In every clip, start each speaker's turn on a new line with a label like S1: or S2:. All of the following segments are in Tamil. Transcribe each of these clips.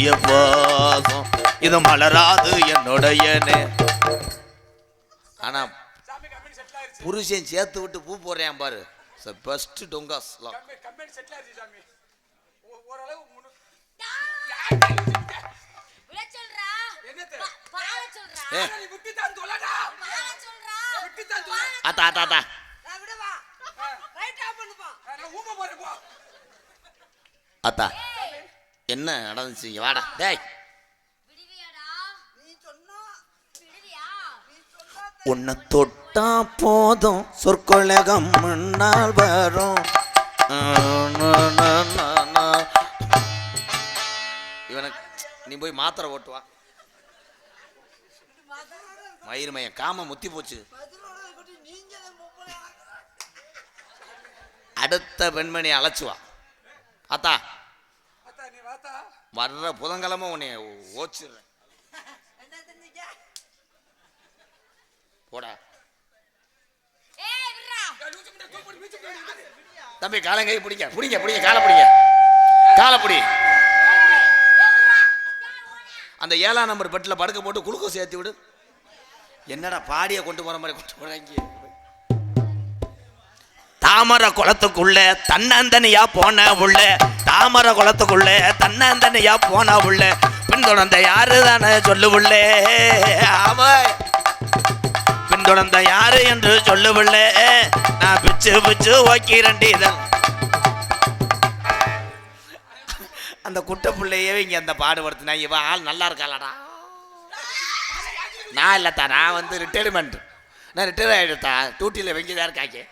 S1: என்னுடைய பாசம் இது மலராது என்னுடைய ஆனா புருஷன் சேர்த்து விட்டு பூ போடுறேன் பாரு. பெஸ்ட் டொங்காஸ்
S2: கம்பெனி கம்பெனி செட்டில் ஆயிருச்சு
S1: என்ன நடந்துச்சு? இங்க வாடா. டேய்.
S3: விடுவியாடா.
S4: நீ சொன்னா
S3: விடுவியா?
S4: நீ சொன்னா
S1: உன்னை தொட்டா போதும். சொற்கொலகம் முன்னால் வரும். இவனுக்கு நீ போய் மாத்திரை ஓட்டுவா மயிர்மயம் காம முத்தி போச்சு. அடுத்த பெண்மணி அழைச்சுவா அத்தா. வர்ற புதன்கிழமை உன்னை ஓச்சிடுறேன். போடா. தம்பி காலங்கை பிடிங்க. பிடிங்க பிடிங்க. காலை பிடிங்க. காலை பிடி. அந்த ஏழாம் நம்பர் பெட்டில் படுக்க போட்டு குளுக்கோஸ் சேர்த்து விடு. என்னடா பாடியை கொண்டு போற மாதிரி கொண்டு போறாங்க தாமரை குளத்துக்குள்ள தன்னந்தனியா போன உள்ள தாமரை குளத்துக்குள்ளே தன்னந்தனையா போனா உள்ள. பின்தொடர்ந்த யாரு தானே சொல்லுவுள்ளே? ஆமா பின்தொடர்ந்த யாரு என்று சொல்லுவுள்ளே? நான் பிச்சு பிச்சு ஓக்கிறண்டி இதன் அந்த குட்ட பிள்ளையே இங்க அந்த பாடுபடுத்தினா இவன் ஆள் நல்லா இருக்காளடா. நான் இல்லத்தா நான் வந்து ரிட்டையர்மெண்ட் நான் ரிட்டையர் ஆகிடுத்தா டூட்டியில் வெங்கிதான் இருக்காக்கே.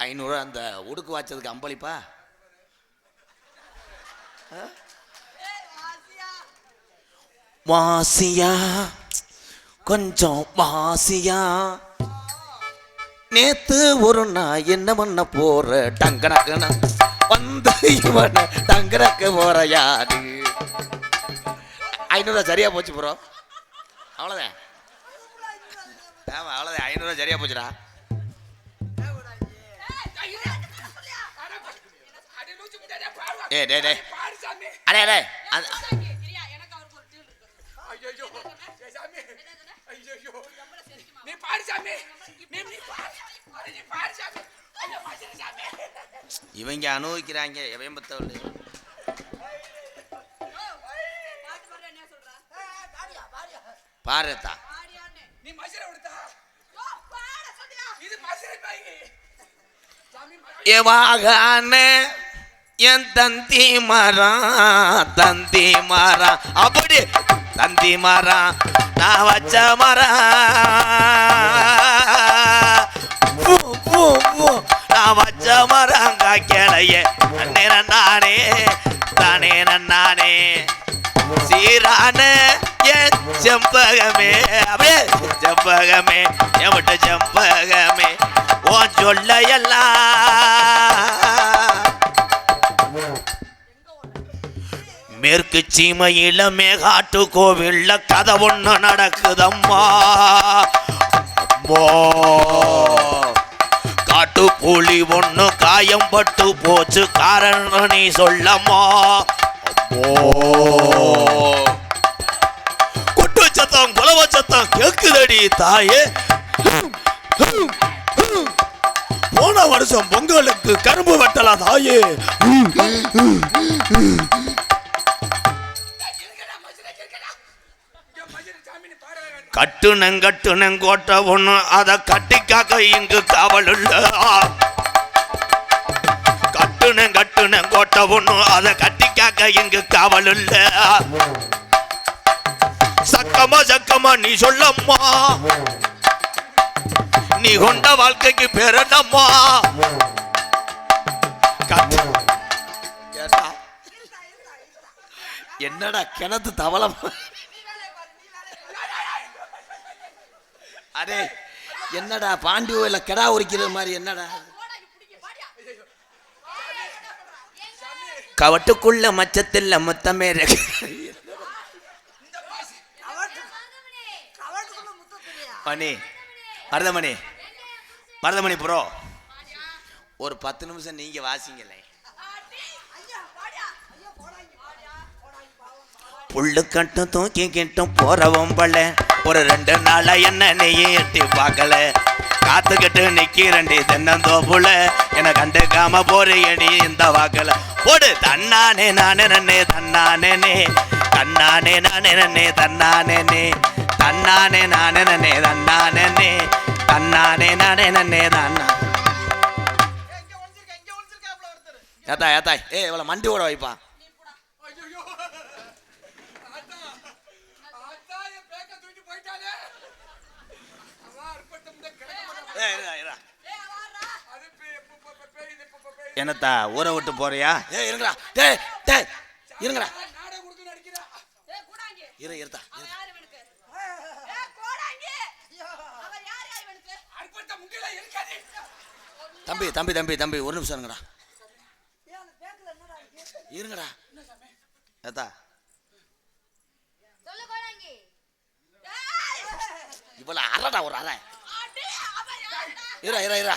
S1: ஐநூறு அந்த உடுக்கு வாச்சதுக்கு அம்பளிப்பா? வாசியா கொஞ்சம் வாசியா. நேத்து ஒரு நாள் என்ன பண்ண போற? டங்கடக்கன வந்து இவன டங்கடக்க போற யாரு? ஐநூறுவா சரியா போச்சு ப்ரோ அவ்வளோதான் ஆமா அவ்வளோதான் ஐநூறுவா சரியா போச்சுடா. ஏ டே டே அடே அடே அது
S2: ஐயையோ. ஏய், சாமி. ஐயையோ. நீ பாடு சாமி. நீ நீ பாடு. அட, நீ பாடு சாமி. ஐயோ, பாடு சாமி.
S1: இவங்க அனுபவிக்கிறாங்க எவன் பத்தவள். பாருத்தா
S2: நீ மசிரை விடுத்தா இது மசிரை
S1: என் தந்தி மரம் தந்தி மரம் அப்படி தந்தி மரம் நான் வச்ச மரம் நான் வச்ச மரம் காக்கலையே அண்ணே நானே தானே நன்னானே. சீரான என் செம்பகமே அப்படியே செம்பகமே என் விட்டு செம்பகமே. ஓ சொல்ல எல்லாம் மேற்கு சீமையில மேகாட்டு கோவில்ல கதை ஒண்ணு நடக்குதம்மா. காட்டு புலி ஒண்ணு காயம் பட்டு போச்சு காரணம் நீ சொல்லம்மா. அம்மோ. கொட்டு சத்தம் குலவ சத்தம் கேக்குதடி தாயே. போன வருஷம் பொங்கலுக்கு கரும்பு வெட்டலாம் தாயே.
S2: நீ பாட வேண்டாம்
S1: கட்டுனங் கட்டுனங் கோட்டை ஒண்ணு அத இங்கு காவல் இல்ல கட்டுனங் கட்டுனங் அதை ஒண்ணு அத இங்கு காவல் இல்ல சக்கமா சக்கமா நீ சொல்லம்மா. நீ கொண்ட வாழ்க்கைக்கு பேர் என்னடா கிணத்து தவளம். அடே என்னடா பாண்டி கோயில கெடா உரிக்கிற மாதிரி என்னடா? கவட்டுக்குள்ள மச்சத்தில் மொத்தமே மணி மருதமணி மருதமணி ப்ரோ ஒரு பத்து நிமிஷம் நீங்க வாசிங்களே.
S4: ஐயா வாடியா தூக்கி போடாங்க
S1: புல்லு கட்டும் போறவும் பல. ஒரு ரெண்டு நாளா என்ன நீயே எட்டி பார்க்கல? காத்துக்கிட்டு நிக்கிறண்டி தென்னந்தோப்புல என கண்டுக்காம போறியடி இந்த வாக்கல. போடு தன்னானே நானே நன்னே தன்னானே நே. தன்னானே நானே நன்னே தன்னானே நே. தன்னானே நானே நன்னே தன்னானே நே. தன்னானே நானே நன்னே தன்னா.
S4: இங்க ஒளிஞ்சிருக்க
S1: ஏத்தா ஏ இவ்வளோ மண்டி ஓட வைப்பா
S2: ஐயோ அத்தா அத்தா என் பேக்க தூக்கி போயிட்டாலே அவன் அற்பட்டம் தான் கிடக்க மாட்டான்.
S1: ஏ இருடா, இருடா.
S2: அது பே- பே- பே- பே- பேய் இது, பே- பே- பேய்.
S1: என்னத்தா ஊரை விட்டு போறியா? ஏ இருங்கடா. டேய் டேய் இருங்கடா. இரு இருத்தா தம்பி தம்பி தம்பி தம்பி ஒரு நிமிஷம் இருங்கடா. இருங்கடா. ஏத்தா.
S3: சொல்லு கோடாங்கி.
S1: இவ்வளோ அறடா ஒரு அரை இரா இரா இரா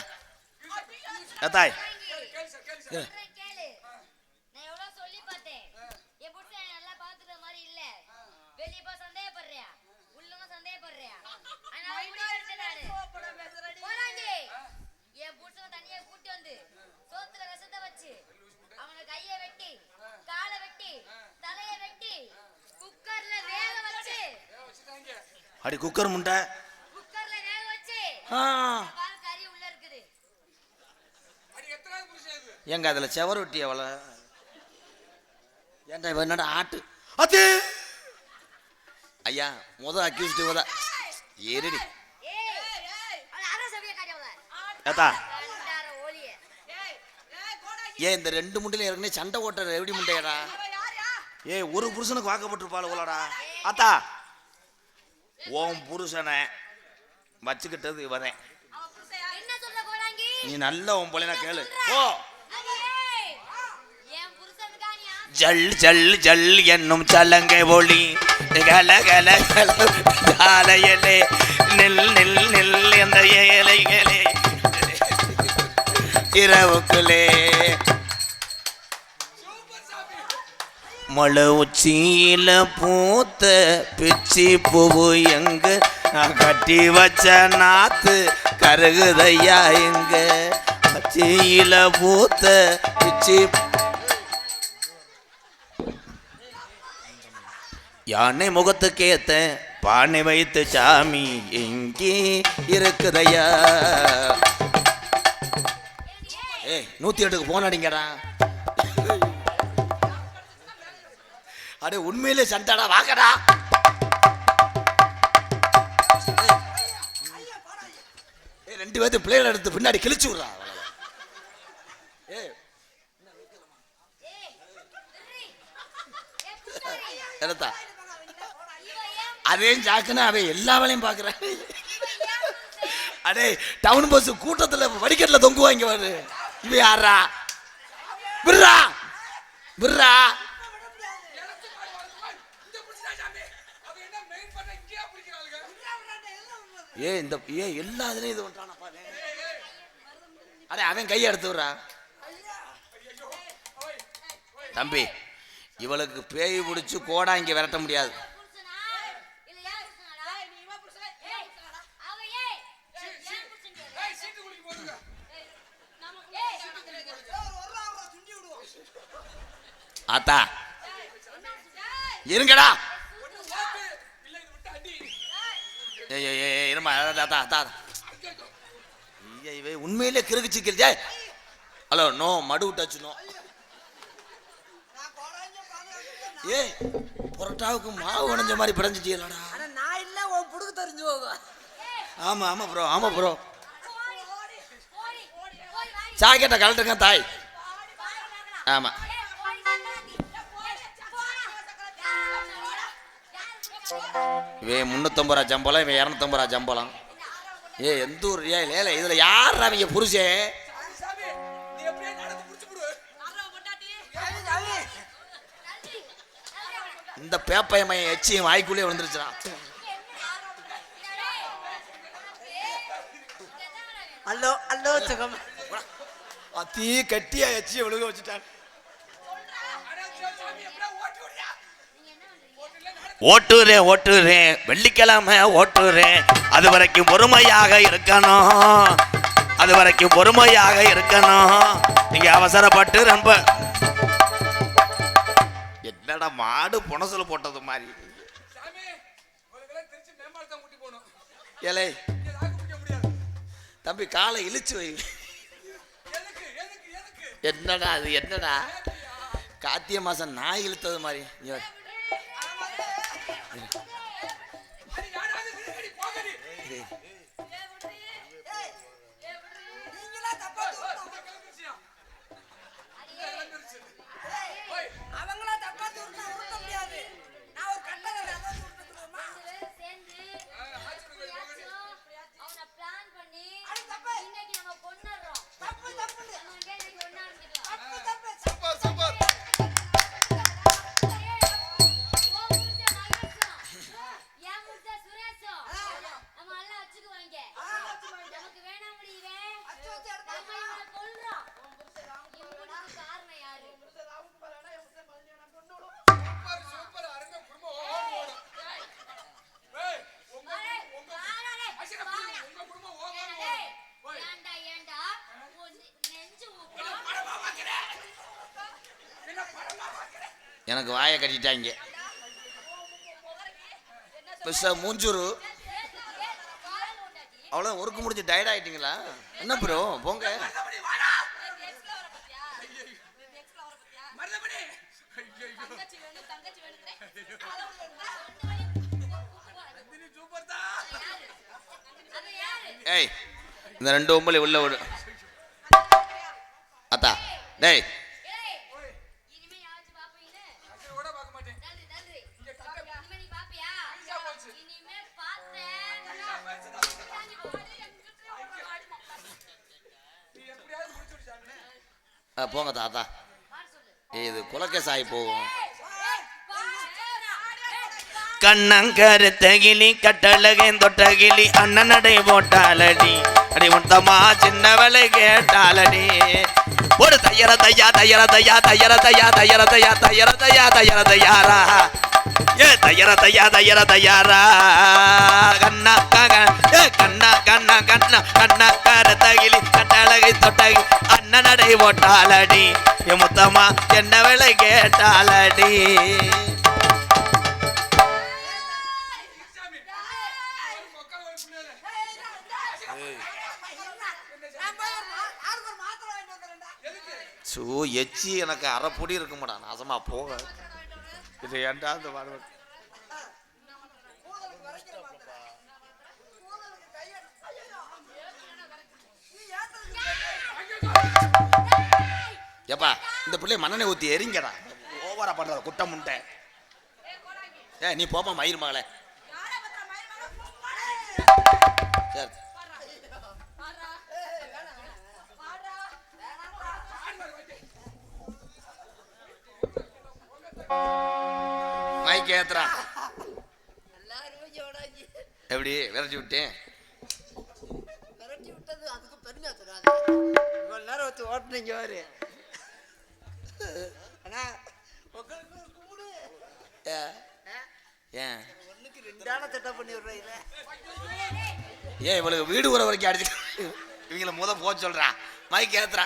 S2: வச்சுட்டாங்க
S1: அடி குக்கர் முண்டை
S3: குக்கர்ல வேக வச்சு
S1: ஆ
S3: பால் கறி உள்ள இருக்குது
S2: அடி எத்தனாவது புருஷன் இது
S1: எங்க அதில் செவரு ஒட்டி எவ்வளோ ஏன்டா இவன் என்னடா ஆட்டு? அது ஐயா முத அக்யூஸ்ட் இவதா ஏறிடி.
S3: ஏய் அவள அரை சவிய காட்டியவள
S1: ஏத்தா. ஏன் இந்த ரெண்டு முண்டையில ஏற்கனவே சண்டை ஓட்டுற எப்படி முண்டையடா? ஏய் ஒரு புருஷனுக்கு வாக்கப்பட்டிருப்பாள் போலடா அத்தா. ஓம் புருஷனை வச்சுக்கிட்டது இவரேன்
S3: என்ன சொல்ற கோடாங்கி?
S1: நீ நல்ல உன் போல கேளு. ஓ
S3: ஏய், என் புருஷனுக்கா நீ ஆ-
S1: ஜல் ஜல் ஜல் என்னும் சலங்கை ஒளி. கல கல கல ஜாலையலே நில் நில் நில் என்ற ஏழைகளே. இரவுக்குலே மழை உச்சியில பூத்த பிச்சி பூவு எங்க? நான் கட்டி வச்ச நாத்து கருகுதையா எங்க? உச்சியில பூத்த பிச்சி யானை முகத்துக்கேத்த பானை வைத்து சாமி எங்கே இருக்குதையா? ஏய் நூத்தி எட்டுக்கு போன் அடிங்கடா. அடே உண்மையிலே சண்டாடா வாங்கடா. ரெண்டு பேர்த்து பிள்ளைகள் எடுத்து பின்னாடி கிழிச்சு விடுறா ஏய். எடுத்தா
S3: அதையும் ஏன்
S1: அதே அவன் எல்லா வேலையும் பார்க்குறான் அடே டவுன் பஸ் கூட்டத்தில் வடிக்கட்டில் தொங்குவாங்க வாரு இவன் யாரா விர்ரா விர்ரா
S2: இந்த
S1: ஏ இந்த ஏ எல்லா இதுலையும் இது பண்ணுறானப்பா அடே அவன் கையை எடுத்து விட்றா. தம்பி இவளுக்கு பேய் பிடிச்சி கோடா இங்கே விரட்ட முடியாது
S3: புருஷனா? இல்ல ஏன் புருஷனாடா? ஏய், அவ ஏய், ஏன் புருஷன் கேளு.
S2: ஏய் சீட்டு குளிக்க போடுங்க
S3: ஏய், நம்ம- ஏய்,
S4: துண்டி விடுவோம்
S1: ஆத்தா.
S3: என்ன ஏய்,
S1: இருங்கடா ஏய் ஏய் ஏய் இருமா தாத்தா தாத்தா ஐயா இவை உண்மையிலே கிறுக்கு சிக்கிருச்சே ஹலோ நோ மடு டச் நோ.
S4: நான் கோடாங்க
S1: ஏய் புரோட்டாவுக்கு மாவு உணஞ்ச மாதிரி பிடைஞ்சிட்டீங்களாடா
S4: ஆனா நான் இல்ல உன் புடுக்கு தெரிஞ்சு போகும்
S1: ஆமா ஆமா ப்ரோ ஆமா ப்ரோ
S3: ஓடி, ஓடி, ஓடி,
S1: ஜாக்கெட்டை கழட்டுங்க தாய்.
S3: ஆமாம்
S1: இவன் முந்நூற்றம்பது ரூபா சம்பளம் இவன் இரநூத்தம்பது ரூபா சம்பளம் ஏ எந்த ஊர் ஏ லேல இதில் யார் அவங்க.
S3: நன்றி.
S1: இந்த பேப்பைய மையம் எச்சியும் வாய்க்குள்ளே விழுந்துருச்சுடா
S4: ஹலோ ஹலோ சுகம்
S1: அத்தி கட்டியா எச்சியை விழுக வச்சுட்டான் ஓட்டுறேன் ஓட்டுறேன் வெள்ளிக்கிழமை ஓட்டுறேன் அது வரைக்கும் பொறுமையாக இருக்கணும். அது வரைக்கும் பொறுமையாக இருக்கணும். நீங்க அவசரப்பட்டு ரொம்ப. என்னடா மாடு புனசுல போட்டது மாதிரி. ஏலே. தம்பி காலை இழுச்சு வை.
S2: எதுக்கு எதுக்கு எதுக்கு?
S1: என்னடா அது என்னடா? கார்த்திகை. மாசம் நாய் இழுத்தது மாதிரி. எனக்கு வாயை கட்டிட்டாங்க. பெருசா மூஞ்சூரு அவ்வளோ ஒர்க்கு முடிஞ்சு டயர்ட் ஆகிட்டீங்களா என்ன ப்ரோ போங்க. ஏய் இந்த ரெண்டு ஒம்பளை உள்ள விடு. அத்தா டேய் இது குலக்கேஸ் ஆகி போகும். கண்ணங்கருத்தகிளி கட்டழகேன் தொட்டகிலி அண்ணன் அடை போட்டாலடி. அடி முத்தமா சின்னவளை கேட்டாலடி. ஒரு தையர தையா தையர தையா தையர தையா தையர தையா தையர தையா தையர தையாரா ஏ தையர தயா தையர தயாரா. கண்ணா கக ஏ கண்ணா கண்ணா கண்ணா கண்ணா கருத்தகிளி கட்டழகை தொட்டகி அண்ணன் நடை போட்டாலடி. ஏ முத்தமா என்ன விலை கேட்டாலடி. சோ எச்சி எனக்கு அரைப்பொடி பொடி இருக்குமாடா. நாசமா போக இது ஏன்டா அந்த வாழ்வு. ஏப்பா இந்த பிள்ளை மண்ணெண்ணெய் ஊத்தி எரிங்கடா. ஓவரா பண்ற குட்டை முட்டை. ஏ நீ போப்பா மயிர் மகளே. சரி.
S4: எல்லாரும் ஜோடாஜி
S1: எப்படி விரட்டி விட்டேன்?
S4: நேரம் வச்சு ஓட்டுனீங்க வாரு அண்ணா
S1: ஏன் ஏன் இவளுக்கு வீடு உற வரைக்கும் அடிச்சு இவங்கள முத போக சொல்றா. மைக் ஏத்துறா.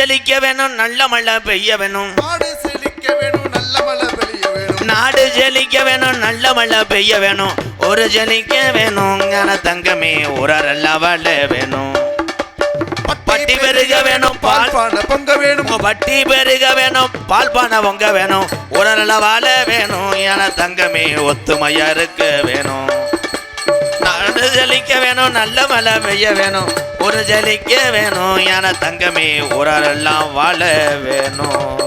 S1: ஜலிக்க வேணும் நல்ல மழை பெய்ய வேணும்.
S5: நாடு செழிக்க வேணும் நல்ல மழை பெய்ய வேணும்.
S1: நாடு ஜலிக்க வேணும் நல்ல மழை பெய்ய வேணும். ஒரு ஜலிக்க வேணும் ஞான தங்கமே ஊரல்ல வாழ வேணும். பட்டி பெருக வேணும் பால்
S5: பானை பொங்க வேணும்.
S1: பட்டி பெருக வேணும் பால் பானை பொங்க வேணும். ஊரல்ல வாழ வேணும் ஞான தங்கமே ஒத்துமையா இருக்க வேணும். நாடு ஜலிக்க வேணும் நல்ல மழை பெய்ய வேணும். ஒரு ஜலிக்க வேணும் என தங்கமே ஊரெல்லாம் வாழ வேணும்.